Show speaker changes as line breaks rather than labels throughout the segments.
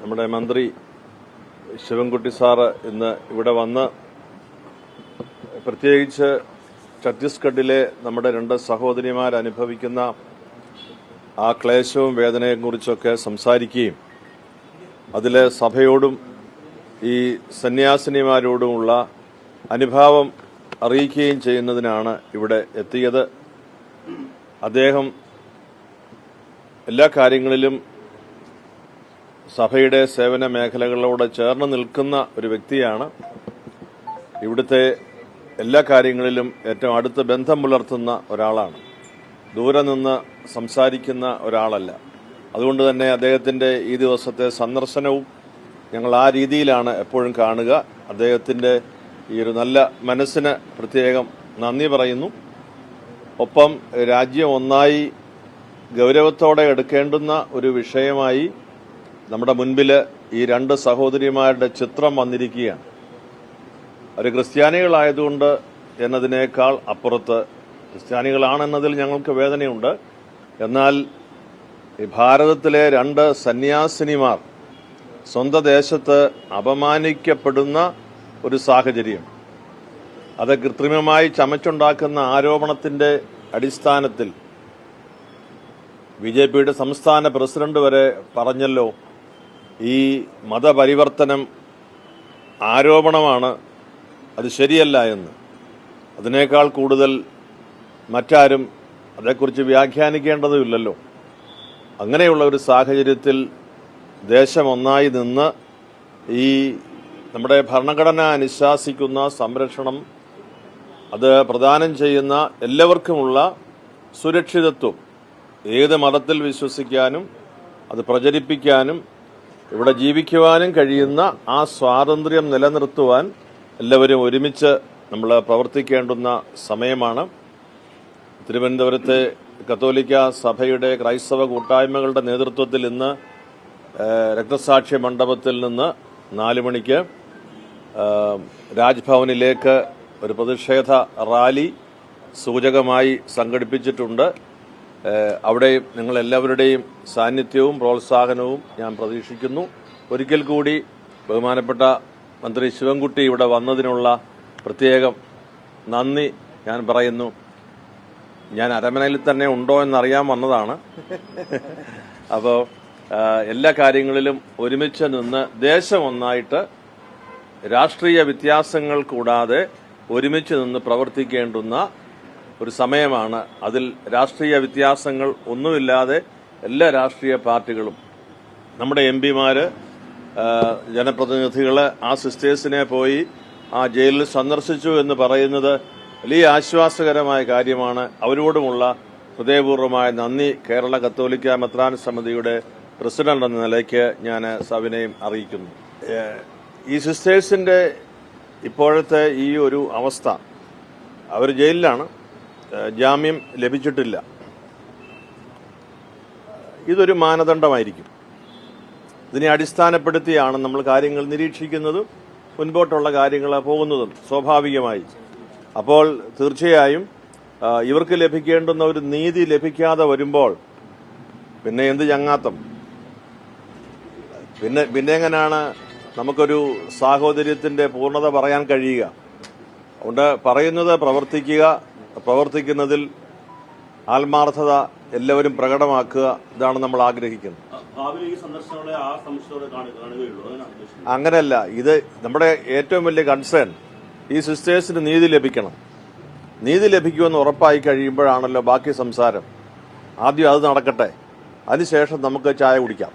നമ്മുടെ മന്ത്രി ശിവൻകുട്ടി സാറ് ഇന്ന് ഇവിടെ വന്ന് പ്രത്യേകിച്ച് ഛത്തീസ്ഗഡിലെ നമ്മുടെ രണ്ട് സഹോദരിമാർ അനുഭവിക്കുന്ന ആ ക്ലേശവും വേദനയും കുറിച്ചൊക്കെ സംസാരിക്കുകയും അതിലെ സഭയോടും ഈ സന്യാസിനിമാരോടുമുള്ള അനുഭാവം അറിയിക്കുകയും ചെയ്യുന്നതിനാണ് ഇവിടെ എത്തിയത്. അദ്ദേഹം എല്ലാ കാര്യങ്ങളിലും സഭയുടെ സേവന മേഖലകളോട് ചേർന്ന് നിൽക്കുന്ന ഒരു വ്യക്തിയാണ്. ഇവിടുത്തെ എല്ലാ കാര്യങ്ങളിലും ഏറ്റവും അടുത്ത് ബന്ധം പുലർത്തുന്ന ഒരാളാണ്. ദൂരെ നിന്ന് സംസാരിക്കുന്ന ഒരാളല്ല. അതുകൊണ്ട് തന്നെ അദ്ദേഹത്തിന്റെ ഈ ദിവസത്തെ സന്ദർശനവും ഞങ്ങൾ ആ രീതിയിലാണ് എപ്പോഴും കാണുക. അദ്ദേഹത്തിന്റെ ഈ ഒരു നല്ല മനസ്സിന് പ്രത്യേകം നന്ദി പറയുന്നു. ഒപ്പം രാജ്യം ഒന്നായി ഗൗരവത്തോടെ എടുക്കേണ്ടുന്ന ഒരു വിഷയമായി നമ്മുടെ മുൻപിൽ ഈ രണ്ട് സഹോദരിമാരുടെ ചിത്രം വന്നിരിക്കുകയാണ്. അവർ ക്രിസ്ത്യാനികളായതുകൊണ്ട് എന്നതിനേക്കാൾ അപ്പുറത്ത് ക്രിസ്ത്യാനികളാണെന്നതിൽ ഞങ്ങൾക്ക് വേദനയുണ്ട്. എന്നാൽ ഈ ഭാരതത്തിലെ രണ്ട് സന്യാസിനിമാർ സ്വന്തം ദേശത്ത് അപമാനിക്കപ്പെടുന്ന ഒരു സാഹചര്യം. അത് കൃത്രിമമായി ചമച്ചുണ്ടാക്കുന്ന ആരോപണത്തിന്റെ അടിസ്ഥാനത്തിൽ ബി ജെ പിയുടെ സംസ്ഥാന പ്രസിഡന്റ് വരെ പറഞ്ഞല്ലോ ഈ മതപരിവർത്തനം ആരോപണമാണ് അത് ശരിയല്ല എന്ന്. അതിനേക്കാൾ കൂടുതൽ മറ്റാരും അതേക്കുറിച്ച് വ്യാഖ്യാനിക്കേണ്ടതുമില്ലല്ലോ. അങ്ങനെയുള്ള ഒരു സാഹചര്യത്തിൽ ദേശം ഒന്നായി നിന്ന് ഈ നമ്മുടെ ഭരണഘടന അനുശാസിക്കുന്ന സംരക്ഷണം അത് പ്രദാനം ചെയ്യുന്ന എല്ലാവർക്കുമുള്ള സുരക്ഷിതത്വം ഏത് മതത്തിൽ വിശ്വസിക്കാനും അത് പ്രചരിപ്പിക്കാനും ഇവിടെ ജീവിക്കുവാനും കഴിയുന്ന ആ സ്വാതന്ത്ര്യം നിലനിർത്തുവാൻ എല്ലാവരും ഒരുമിച്ച് നമ്മൾ പ്രവർത്തിക്കേണ്ടുന്ന സമയമാണ്. തിരുവനന്തപുരത്തെ കത്തോലിക്ക സഭയുടെ ക്രൈസ്തവ കൂട്ടായ്മകളുടെ നേതൃത്വത്തിൽ ഇന്ന് രക്തസാക്ഷി മണ്ഡപത്തിൽ നിന്ന് നാല് മണിക്ക് രാജ്ഭവനിലേക്ക് ഒരു പ്രതിഷേധ റാലി സൂചകമായി സംഘടിപ്പിച്ചിട്ടുണ്ട്. അവിടെ നിങ്ങളെല്ലാവരുടെയും സാന്നിധ്യവും പ്രോത്സാഹനവും ഞാൻ പ്രതീക്ഷിക്കുന്നു. ഒരിക്കൽ കൂടി ബഹുമാനപ്പെട്ട മന്ത്രി ശിവൻകുട്ടി ഇവിടെ വന്നതിനുള്ള പ്രത്യേകം നന്ദി ഞാൻ പറയുന്നു. ഞാൻ അരമനയിൽ തന്നെ ഉണ്ടോ എന്നറിയാൻ വന്നതാണ്. അപ്പോൾ എല്ലാ കാര്യങ്ങളിലും ഒരുമിച്ച് നിന്ന് ദേശം ഒന്നായിട്ട് രാഷ്ട്രീയ വ്യത്യാസങ്ങൾ കൂടാതെ ഒരുമിച്ച് നിന്ന് പ്രവർത്തിക്കേണ്ടുന്ന ഒരു സമയമാണ്. അതിൽ രാഷ്ട്രീയ വ്യത്യാസങ്ങൾ ഒന്നുമില്ലാതെ എല്ലാ രാഷ്ട്രീയ പാർട്ടികളും നമ്മുടെ എം പിമാർ ജനപ്രതിനിധികൾ ആ സിസ്റ്റേഴ്സിനെ പോയി ആ ജയിലിൽ സന്ദർശിച്ചു എന്ന് പറയുന്നത് വലിയ ആശ്വാസകരമായ കാര്യമാണ്. അവരോടുമുള്ള ഹൃദയപൂർവമായ നന്ദി. കേരള കത്തോലിക്ക മെത്രാൻ സമിതിയുടെ പ്രസിഡന്റ് എന്ന നിലയ്ക്ക് ഞാൻ സവിനയം അറിയിക്കുന്നു. ഈ സിസ്റ്റേഴ്സിന്റെ ഇപ്പോഴത്തെ ഈ ഒരു അവസ്ഥ അവർ ജയിലിലാണ്. ജാമ്യം ലഭിച്ചിട്ടില്ല. ഇതൊരു മാനദണ്ഡമായിരിക്കും. ഇതിനെ അടിസ്ഥാനപ്പെടുത്തിയാണ് നമ്മൾ കാര്യങ്ങൾ നിരീക്ഷിക്കുന്നതും മുൻപോട്ടുള്ള കാര്യങ്ങൾ പോകുന്നതും സ്വാഭാവികമായി. അപ്പോൾ തീർച്ചയായും ഇവർക്ക് ലഭിക്കേണ്ടുന്ന ഒരു നീതി ലഭിക്കാതെ വരുമ്പോൾ പിന്നെ എന്ത് ചങ്ങാത്തം? പിന്നെ പിന്നെ എങ്ങനെയാണ് നമുക്കൊരു സാഹോദര്യത്തിന്റെ പൂർണത പറയാൻ കഴിയുക? അതുകൊണ്ട് പറയുന്നത് പ്രവർത്തിക്കുക പ്രവർത്തിക്കുന്നതിൽ ആത്മാർത്ഥത എല്ലാവരും പ്രകടമാക്കുക ഇതാണ് നമ്മൾ ആഗ്രഹിക്കുന്നത്. അങ്ങനെയല്ല ഇത് നമ്മുടെ ഏറ്റവും വലിയ കൺസേൺ ഈ സിസ്റ്റേഴ്സിന് നീതി ലഭിക്കണം. നീതി ലഭിക്കുമെന്ന് ഉറപ്പായി കഴിയുമ്പോഴാണല്ലോ ബാക്കി സംസാരം. ആദ്യം അത് നടക്കട്ടെ. അതിനുശേഷം നമുക്ക് ചായ കുടിക്കാം.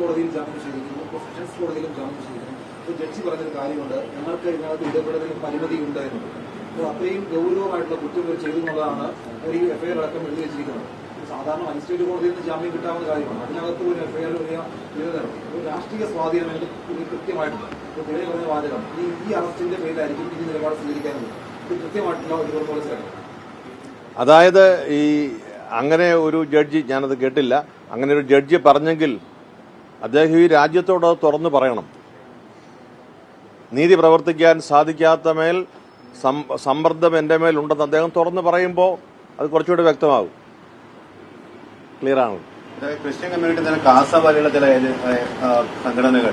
കോടതിയിൽ ജാമ്യം ചെയ്തിരിക്കുന്നു ഇപ്പോൾ സെഷൻസ് കോടതിയിലും ജാമ്യം ചെയ്തിരിക്കുന്നു ഇപ്പോൾ ജഡ്ജി പറഞ്ഞൊരു കാര്യമുണ്ട്. ഞങ്ങൾക്ക് ഇതിനകത്ത് ഇടപെടലിന് പരിമിതിയുണ്ട് എന്നുള്ളത്. അപ്പോൾ അത്രയും ഗൗരവമായിട്ടുള്ള കുറ്റം ഇവർ ചെയ്തു എന്നുള്ളതാണ് ഒരു എഫ്ഐആർ അടക്കം എഴുതി വെച്ചിരിക്കുന്നത്. സാധാരണ മജിസ്ട്രേറ്റ് കോടതിയിൽ നിന്ന് ജാമ്യം കിട്ടാവുന്ന കാര്യമാണ്. അതിനകത്ത് ഒരു എഫ്ഐആർ നടത്തി ഒരു രാഷ്ട്രീയ സ്വാധീനം ഇത് കൃത്യമായിട്ടുണ്ട്. തെളിവ് പറഞ്ഞ വാചകം. ഈ ഈ അറസ്റ്റിന്റെ പേരിലായിരിക്കും ഈ നിലപാട് സ്വീകരിക്കാനുള്ളത്. ഇത് കൃത്യമായിട്ടുള്ള ഒരു പുറത്തുവച്ചതാണ്
അതായത് ഈ അങ്ങനെ ഒരു ജഡ്ജി ഞാനത് കേട്ടില്ല. അങ്ങനെ ഒരു ജഡ്ജി പറഞ്ഞെങ്കിൽ അദ്ദേഹം ഈ രാജ്യത്തോട് തുറന്നു പറയണം. നീതി പ്രവർത്തിക്കാൻ സാധിക്കാത്ത മേൽ സമ്മർദ്ദം എന്റെ മേലുണ്ടെന്ന് അദ്ദേഹം തുറന്ന് പറയുമ്പോൾ അത് കുറച്ചുകൂടി വ്യക്തമാകും. ക്ലിയർ ആണ്?
ക്രിസ്ത്യൻ കമ്മ്യൂണിറ്റി തന്നെ കാസ പോലെയുള്ള ചില സംഘടനകൾ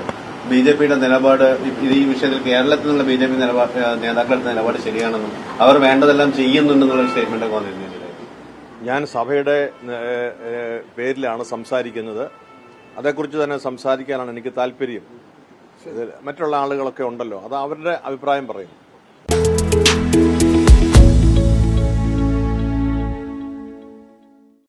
ബി ജെ പിയുടെ നിലപാട് ഈ വിഷയത്തിൽ കേരളത്തിൽ നിന്നുള്ള ബി ജെ പി നിലപാട് നേതാക്കളുടെ നിലപാട് ശരിയാണെന്നും അവർ വേണ്ടതെല്ലാം ചെയ്യുന്നുണ്ടെന്നുള്ള സ്റ്റേറ്റ്മെന്റ് ഒക്കെ വന്നിരുന്നു
ഞാൻ സഭയുടെ പേരിലാണ് സംസാരിക്കുന്നത്. അതേക്കുറിച്ച് തന്നെ സംസാരിക്കാനാണ് എനിക്ക് താല്പര്യം. മറ്റുള്ള ആളുകളൊക്കെ ഉണ്ടല്ലോ അത് അവരുടെ അഭിപ്രായം പറയും.